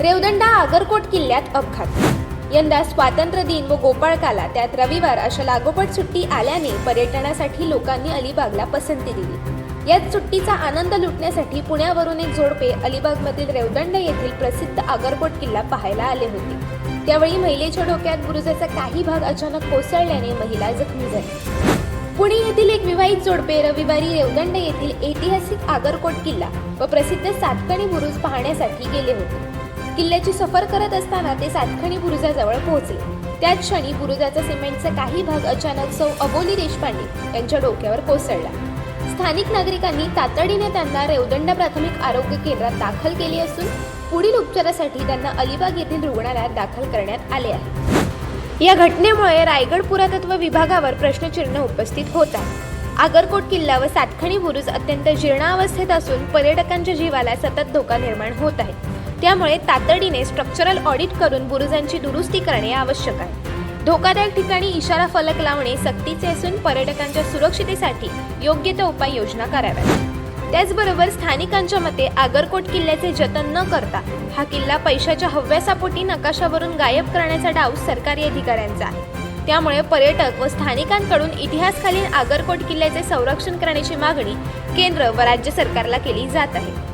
रेवदंडा आगरकोट किल्ल्यात अपघात. यंदा स्वातंत्र्य दिन व गोपाळकाला त्यात रविवार अशा लागोपाठ सुट्टी आल्याने पर्यटनासाठी लोकांनी अलिबागला पसंती दिली. याच सुट्टीचा आनंद लुटण्यासाठी पुण्यावरून एक जोडपे अलिबागमधील रेवदंड येथील प्रसिद्ध आगरकोट किल्ला पाहायला आले होते. त्यावेळी महिलेच्या डोक्यात बुरुजाचा काही भाग अचानक कोसळल्याने महिला जखमी झाली. पुणे येथील एक विवाहित जोडपे रविवारी रेवदंड येथील ऐतिहासिक आगरकोट किल्ला व प्रसिद्ध सातकणी बुरुज पाहण्यासाठी गेले होते. किल्ल्याची सफर करत असताना ते सातखणी बुरुजाजवळ पोहोचले. त्याच क्षणी बुरुजाचा सिमेंटचा काही भाग अचानक सौ अबोली देशपांडे यांच्या डोक्यावर कोसळला. स्थानिक नागरिकांनी तातडीने त्यांना रेवदंड प्राथमिक आरोग्य केंद्रात दाखल केले असून पुढील उपचारासाठी त्यांना अलिबाग येथील रुग्णालयात दाखल करण्यात आले आहे. या घटनेमुळे रायगड पुरातत्व विभागावर प्रश्नचिन्ह उपस्थित होत आहे. आगरकोट किल्ला व सातखणी बुरुज अत्यंत जीर्णावस्थेत असून पर्यटकांच्या जीवाला सतत धोका निर्माण होत आहे. त्यामुळे तातडीने स्ट्रक्चरल ऑडिट करून बुरुजांची दुरुस्ती करणे आवश्यक आहे. धोकादायक ठिकाणी इशारा फलक लावणे सक्तीचे असून पर्यटकांच्या सुरक्षितेसाठी योग्य त्या उपाययोजना कराव्यात. त्याचबरोबर स्थानिकांच्या मते आगरकोट किल्ल्याचे जतन न करता हा किल्ला पैशाच्या हव्यासापोटी नकाशावरून गायब करण्याचा डाव सरकारी अधिकाऱ्यांचा आहे. त्यामुळे पर्यटक व स्थानिकांकडून इतिहासकालीन आगरकोट किल्ल्याचे संरक्षण करण्याची मागणी केंद्र व राज्य सरकारला केली जात आहे.